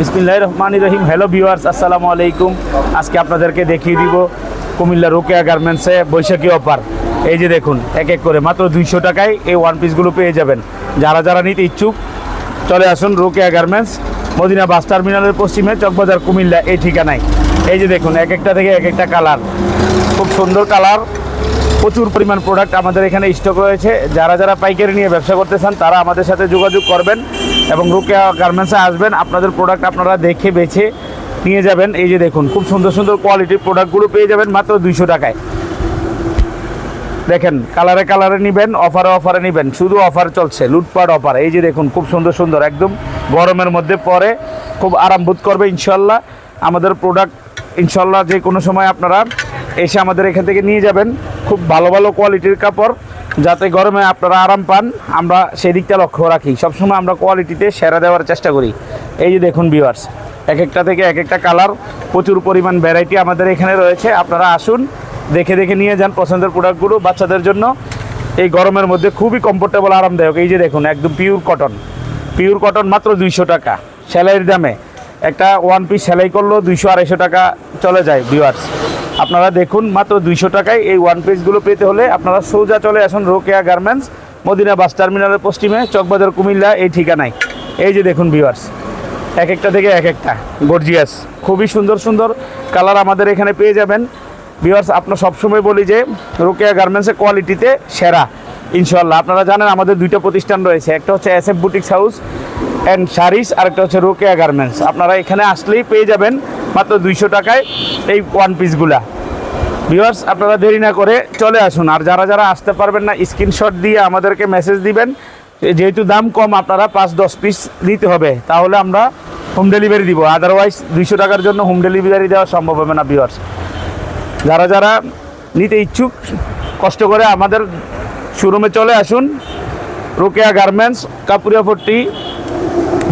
বিসমিল্লাহ রহমান রহিম hello viewers আসসালামু আলাইকুম। আজকে আপনাদেরকে দেখিয়ে দিব কুমিল্লা রোকেয়া গার্মেন্টসে বৈশাখী অফার। এই যে দেখুন, এক এক করে মাত্র দুইশো টাকায় এই ওয়ান পিসগুলো পেয়ে যাবেন। যারা যারা নিতে ইচ্ছুক, চলে আসুন রোকেয়া গার্মেন্টস, মদিনা বাস টার্মিনালের পশ্চিমে, চকবাজার কুমিল্লা এই ঠিকানায়। এই যে দেখুন, এক একটা থেকে এক একটা কালার। খুব সুন্দর কালার। প্রচুর পরিমাণ প্রোডাক্ট আমাদের এখানে স্টক রয়েছে। যারা যারা পাইকারি নিয়ে ব্যবসা করতে চান, তারা আমাদের সাথে যোগাযোগ করবেন এবং রুকিয়া গার্মেন্টসে আসবেন। আপনাদের প্রোডাক্ট আপনারা দেখে বেছে নিয়ে যাবেন। এই যে দেখুন, খুব সুন্দর সুন্দর কোয়ালিটির প্রোডাক্টগুলো পেয়ে যাবেন মাত্র দুইশো টাকায়। দেখেন কালারে কালারে নেবেন অফারে অফারে নেবেন। শুধু অফার চলছে, লুটপাট অফার এই যে দেখুন, খুব সুন্দর সুন্দর, একদম গরমের মধ্যে পরে খুব আরাম বোধ করবে ইনশাল্লাহ। আমাদের প্রোডাক্ট ইনশাল্লাহ যে কোনো সময় আপনারা এসে আমাদের এখান থেকে নিয়ে যাবেন। খুব ভালো ভালো কোয়ালিটির কাপড়, যাতে গরমে আপনারা আরাম পান। আমরা সেই দিকটা লক্ষ্য রাখি। সবসময় আমরা কোয়ালিটিতে সেরা দেওয়ার চেষ্টা করি। এই যে দেখুন ভিউয়ার্স এক একটা থেকে এক একটা কালার প্রচুর পরিমাণ ভ্যারাইটি আমাদের এখানে রয়েছে। আপনারা আসুন, দেখে দেখে নিয়ে যান পছন্দের প্রোডাক্টগুলো বাচ্চাদের জন্য। এই গরমের মধ্যে খুবই কমফোর্টেবল আরামদায়ক। এই যে দেখুন, একদম পিওর কটন পিওর কটন মাত্র দুইশো টাকা। সেলাইয়ের দামে। একটা ওয়ান পিস সেলাই করলেও দুইশো আড়াইশো টাকা চলে যায় ভিউয়ার্স আপনারা দেখুন মাত্র দুইশো টাকায় এই ওয়ান পিসগুলো পেতে হলে আপনারা সোজা চলে আসুন রোকেয়া গার্মেন্টস, মদিনা বাস টার্মিনালের পশ্চিমে, চকবাজার, কুমিল্লা, এই ঠিকানায়। এই যে দেখুন ভিউয়ার্স এক একটা থেকে এক একটা গর্জিয়াস খুবই সুন্দর সুন্দর কালার আমাদের এখানে পেয়ে যাবেন। ভিউয়ার্স আপনার সবসময় বলি যে, রোকেয়া গার্মেন্টসের কোয়ালিটিতে সেরা ইনশাল্লাহ আপনারা জানেন আমাদের দুইটা প্রতিষ্ঠান রয়েছে, একটা হচ্ছে S F boutiques house and sarees আর একটা হচ্ছে রোকেয়া গার্মেন্টস। আপনারা এখানে আসলেই পেয়ে যাবেন মাত্র দুইশো টাকায় এই ওয়ান পিসগুলা ভিউয়ার্স আপনারা দেরি না করে চলে আসুন। আর যারা যারা আসতে পারবেন না স্ক্রিনশট দিয়ে আমাদেরকে মেসেজ দিবেন। যেহেতু দাম কম, আপনারা পাঁচ দশ পিস দিতে হবে। তাহলে আমরা হোম ডেলিভারি দিব। আদারওয়াইজ দুইশো টাকার জন্য হোম ডেলিভারি দেওয়া সম্ভব হবে না ভিউয়ার্স যারা যারা নিতে ইচ্ছুক, কষ্ট করে আমাদের শোরুমে চলে আসুন। Rokeya garments, Kapuria forty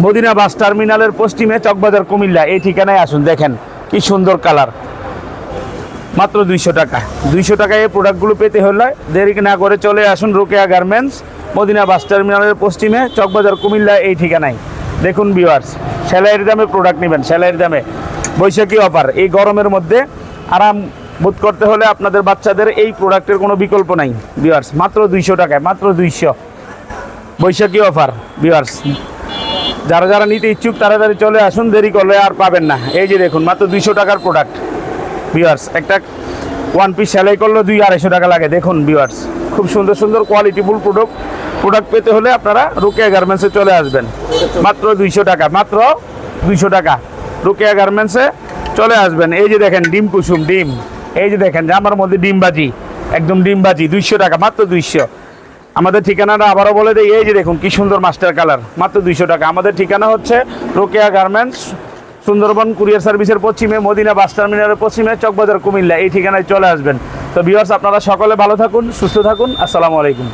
Madina bus টার্মিনালের পশ্চিমে চকবাজার কুমিল্লা। এই ঠিকানায় আসুন, দেখেন কি সুন্দর কালার। মাত্র দুইশো টাকা। দুইশো টাকায় এই প্রোডাক্টগুলো পেতে হলে দেরি না করে চলে আসুন রোকেয়া গার্মেন্টস, মদিনা বাস টার্মিনালের পশ্চিমে চকবাজার কুমিল্লা এই ঠিকানায়। দেখুন বিওয়ার্স সেলাইয়ের দামে প্রোডাক্ট নেবেন, সেলাইয়ের দামে। বৈশাখী অফার এই গরমের মধ্যে আরাম বোধ করতে হলে আপনাদের বাচ্চাদের এই প্রোডাক্টের কোনো বিকল্প নাই। বিওয়ার্স মাত্র দুইশো টাকায়, মাত্র দুইশো। বৈশাখী অফার ভিউয়ার্স যারা যারা নিতে ইচ্ছুক তাড়াতাড়ি চলে আসুন, দেরি করলে আর পাবেন না। এই যে দেখুন, মাত্র দুইশো টাকার প্রোডাক্ট ভিউয়ার্স একটা ওয়ান পিস সেলাই করলে দুই আড়াইশো টাকা লাগে। দেখুন ভিউয়ার্স খুব সুন্দর সুন্দর কোয়ালিটিফুল প্রোডাক্ট প্রোডাক্ট পেতে হলে আপনারা রোকেয়া গার্মেন্টসে চলে আসবেন। মাত্র দুইশো টাকা, মাত্র দুইশো টাকা। রোকেয়া গার্মেন্টসে চলে আসবেন। এই যে দেখেন, ডিম কুসুম, ডিম। এই যে দেখেন জামার মধ্যে ডিম বাজি, একদম ডিম বাজি, দুইশো টাকা, মাত্র দুইশো। আমাদের ঠিকানাটা আবারও বলে দেয় এই যে দেখুন কি সুন্দর মাস্টার কালার, মাত্র দুইশো টাকা। আমাদের ঠিকানা হচ্ছে রোকেয়া গার্মেন্টস, সুন্দরবন কুরিয়ার সার্ভিসের পশ্চিমে, মদিনা বাস টার্মিনালের পশ্চিমে, চকবাজার কুমিল্লা, এই ঠিকানায় চলে আসবেন। তো ভিউয়ার্স আপনারা সকলে ভালো থাকুন, সুস্থ থাকুন, আসসালামু আলাইকুম।